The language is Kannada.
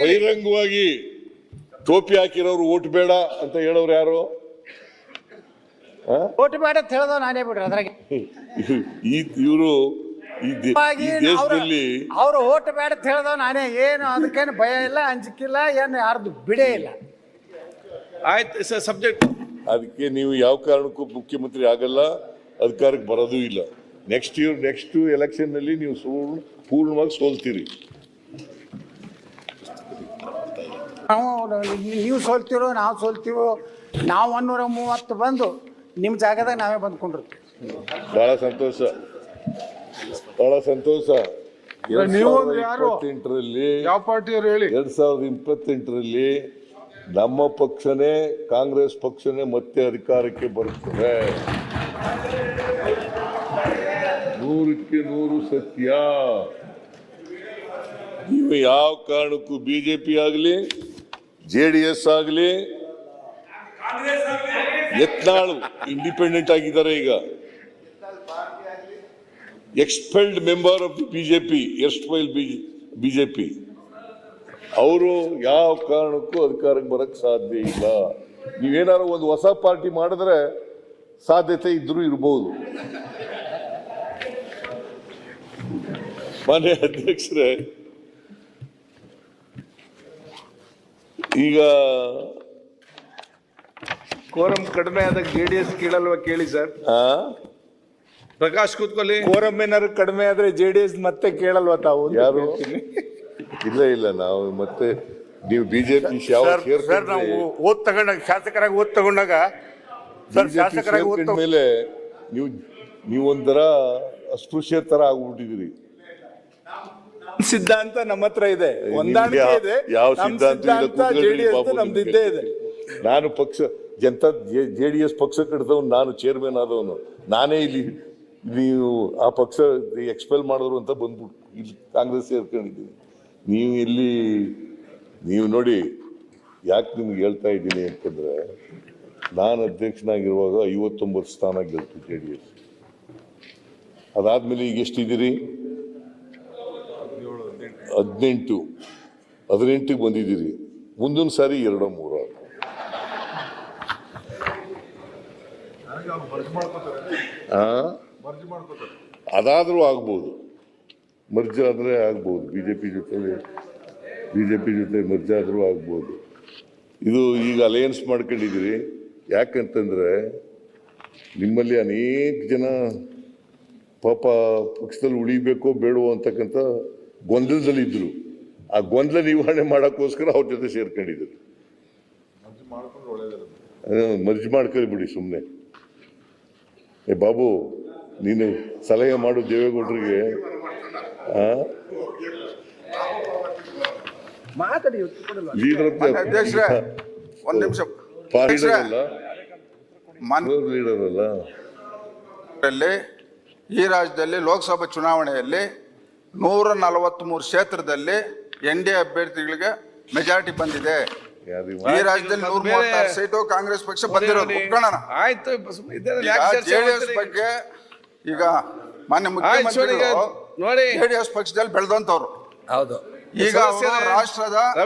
ಬಹಿರಂಗವಾಗಿ ಟೋಪಿ ಹಾಕಿರೋರು ಓಟ್ ಬೇಡ ಅಂತ ಹೇಳೋರು ಯಾರು? ಓಟ್ ಬೇಡ ಅಂತ ಹೇಳ್ದವ್ ನಾನೇ ಬಿಡ್ರಿ ಅದ್ರಾಗೆ. ಈ ಇವರು ದೇಶದಲ್ಲಿ ಅವ್ರು ಓಟ್ ಬೇಡ ಅಂತ ಹೇಳ್ದವ್ ನಾನೇ. ಏನು ಅದಕ್ಕೇನು ಭಯ ಇಲ್ಲ ಅಂಜಿಕಿಲ್ಲ ಏನು ಯಾರ್ದು ಬಿಡೇ ಇಲ್ಲ. ಆಯ್ತು ಸರ್ ಸಬ್ಜೆಕ್ಟ್ ಅದಕ್ಕೆ ನೀವು ಯಾವ ಕಾರಣಕ್ಕೂ ಮುಖ್ಯಮಂತ್ರಿ ಆಗಲ್ಲ ಅಧಿಕಾರಕ್ಕೆ ಬರೋದೂ ಇಲ್ಲ. ನೆಕ್ಸ್ಟ್ ಇಯರ್ ನೆಕ್ಸ್ಟ್ ಎಲೆಕ್ಷನ್ನಲ್ಲಿ ನೀವು ಸೋಲ್ ಪೂರ್ಣವಾಗಿ ಸೋಲ್ತೀರಿ. ನಾವು ನೀವು ಸೋಲ್ತಿರೋ ನಾವು ಸೋಲ್ತೀವೋ ನಾವು ಒನ್ನೂರ ಮೂವತ್ತು ಬಂದು ನಿಮ್ಮ ಜಾಗದಾಗ ನಾವೇ ಬಂದ್ಕೊಂಡಿರ್ತೀವಿ. ಬಹಳ ಸಂತೋಷ. ಬಹಳ ಸಂತೋಷ. ಎರಡ್ ನೀವು ಸಾವಿರದ ಯಾರು? ಇಪ್ಪತ್ತೆಂಟರಲ್ಲಿ ಯಾವ ಪಾರ್ಟಿಯವ್ರು ಹೇಳಿ? ಎರಡ್ ಸಾವಿರದ ಇಪ್ಪತ್ತೆಂಟರಲ್ಲಿ ನಮ್ಮ ಪಕ್ಷನೇ ಕಾಂಗ್ರೆಸ್ ಪಕ್ಷನೇ ಮತ್ತೆ ಅಧಿಕಾರಕ್ಕೆ ಬರುತ್ತದೆ. ನೂರಕ್ಕೆ ನೂರು ಸತ್ಯ. ನೀವು ಯಾವ ಕಾರಣಕ್ಕೂ ಬಿಜೆಪಿ ಆಗಲಿ ಜೆ ಡಿ ಎಸ್ ಆಗಲಿ ಎತ್ನಾಳು ಇಂಡಿಪೆಂಡೆಂಟ್ ಆಗಿದ್ದಾರೆ ಈಗ. Expelled member of the BJP erstwhile BJP ಅವರು ಯಾವ ಕಾರಣಕ್ಕೂ ಅಧಿಕಾರಕ್ಕೆ ಬರಕ್ಕೆ ಸಾಧ್ಯ ಇಲ್ಲ. ನೀವೇನಾದ್ರು ಒಂದು ಹೊಸ ಪಾರ್ಟಿ ಮಾಡಿದ್ರೆ ಸಾಧ್ಯತೆ ಇದ್ರೂ ಇರಬಹುದು ಮಾನ್ಯ ಅಧ್ಯಕ್ಷರೇ ಈಗ ಕೋರಂ ಕಡಿಮೆ ಆದಾಗ ಜೆ ಡಿ ಎಸ್ ಕೇಳಲ್ವಾ ಕೇಳಿ ಸರ್? ಆ, ಪ್ರಕಾಶ್ ಕೂತ್ಕೊಳ್ಳಿ. ಕೋರಂ ಏನಾದ್ರು ಕಡಿಮೆ ಆದ್ರೆ ಜೆ ಡಿ ಎಸ್ ಮತ್ತೆ ಕೇಳಲ್ವಾ ತಾವು ಯಾರು? ಇಲ್ಲ ಇಲ್ಲ ನಾವು ಮತ್ತೆ ನೀವು ಬಿಜೆಪಿ ಸರ್ ಸರ್ ನಾವು ಓದ್ ತಗೊಂಡಾಗ ಶಾಸಕರಾಗಿ ಓದ್ ತಗೊಂಡಾಗ ಸರ್ ಶಾಸಕರಾಗಿ ಓದ್ ಮೇಲೆ ನೀವು ನೀವೊಂಥರ ಅಸ್ಪೃಶ್ಯ ತರ ಆಗ್ಬಿಟ್ಟಿದ್ದೀರಿ. ಸಿದ್ಧಾಂತ ನಮ್ಮ ಹತ್ರ ಇದೆ. ಹೊಂದಾಣಿಕೆ ಇದೆ. ಯಾವ ಸಿದ್ಧಾಂತ ಇಲ್ಲ, ಸಿದ್ಧಾಂತ ಕೂತ್ಕೊಳ್ಳಿ ಜೆ ಡಿ ಎಸ್ ಬಾಬು ನಮ್ದು ನಿಮ್ಗೆ. ಇದ್ದೇ ಇದೆ. ನಾನು ಪಕ್ಷ ಜನತಾ ಜೆ ಡಿ ಎಸ್ ಪಕ್ಷ ಕಟ್ಟಿದವನು ನಾನು ಚೇರ್ಮನ್ ಆದವನು. ನಾನೇ ಇಲ್ಲಿ ನೀವು ಆ ಪಕ್ಷ ಎಕ್ಸ್ಪೆಲ್ ಮಾಡಿದ್ರು ಅಂತ ಬಂದ್ಬಿಟ್ಟು ಇಲ್ಲಿ ಕಾಂಗ್ರೆಸ್ ಸೇರ್ಕೊಂಡಿದ್ದೀನಿ ನೀವು ಇಲ್ಲಿ ನೀವು ನೋಡಿ ಯಾಕೆ ನಿಮ್ಗೆ ಹೇಳ್ತಾ ಇದ್ದೀನಿ ಅಂತಂದ್ರೆ ನಾನು ಅಧ್ಯಕ್ಷನಾಗಿರುವಾಗ ಐವತ್ತೊಂಬತ್ತು ಸ್ಥಾನ ಗೆಲ್ತು ಜೆ ಡಿ ಎಸ್ ಅದಾದ್ಮೇಲೆ ಈಗ ಎಷ್ಟಿದ್ದೀರಿ? ಹದಿನೆಂಟು, ಹದಿನೆಂಟಿಗೆ ಬಂದಿದ್ದೀರಿ. ಮುಂದಿನ ಸಾರಿ ಎರಡೋ ಮೂರೋ. ಅದಾದರೂ ಆಗ್ಬೋದು. ಮರ್ಜ್ ಆದರೆ ಆಗ್ಬೋದು. ಬಿಜೆಪಿ ಜೊತೆ ಪಿ ಜೊತೆ ಮರ್ಜ್ ಆದರೂ ಆಗ್ಬೋದು. ಇದು ಈಗ ಅಲಯನ್ಸ್ ಮಾಡ್ಕೊಂಡಿದ್ದೀರಿ. ಯಾಕಂತಂದರೆ ನಿಮ್ಮಲ್ಲಿ ಅನೇಕ ಜನ ಪಾಪ ಪಕ್ಷದಲ್ಲಿ ಉಳಿಬೇಕೋ ಬೇಡವೋ ಅಂತಕ್ಕಂಥ ಗೊಂದಲದಲ್ಲಿ ಇದ್ರು. ಆ ಗೊಂದಲ ನಿವಾರಣೆ ಮಾಡೋಕ್ಕೋಸ್ಕರ ಅವ್ರ ಜೊತೆ ಸೇರ್ಕೊಂಡಿದ್ರು. ಮರ್ಜ್ ಮಾಡ್ಕೊಳ್ಳಿ ಬಿಡಿ ಸುಮ್ಮನೆ ಏ ಬಾಬು ನೀನು ಸಲಹೆ ಮಾಡು ದೇವೇಗೌಡರಿಗೆ. ಒಂದು ಮಾತಾಡಿ ಲೀಡರ್ ಅಧ್ಯಕ್ಷರೇ, ಒಂದ್ ನಿಮಿಷ. ಈ ರಾಜ್ಯದಲ್ಲಿ ಲೋಕಸಭಾ ಚುನಾವಣೆಯಲ್ಲಿ ನೂರ ನಲವತ್ಮೂರು ಕ್ಷೇತ್ರದಲ್ಲಿ ಎನ್ ಡಿ ಎ ಅಭ್ಯರ್ಥಿಗಳಿಗೆ ಮೆಜಾರಿಟಿ ಬಂದಿದೆ. ಈ ರಾಜ್ಯದಲ್ಲಿ ನೂರ ಮೂವತ್ತಾರು ಸೀಟು ಕಾಂಗ್ರೆಸ್ ಪಕ್ಷ ಬಂದಿರೋದು. ಒಪ್ಕೊಳ್ಳೋಣ ಆಯ್ತು ಜೆಡಿಎಸ್ ಬಗ್ಗೆ ಈಗ ಮಾನ್ಯ ಮುಖ್ಯಮಂತ್ರಿ ನೋಡಿ. ಜೆಡಿಎಸ್ ಪಕ್ಷದಲ್ಲಿ ಬೆಳೆದಂತವ್ರು ಹೌದು. ಈಗ ರಾಷ್ಟ್ರದ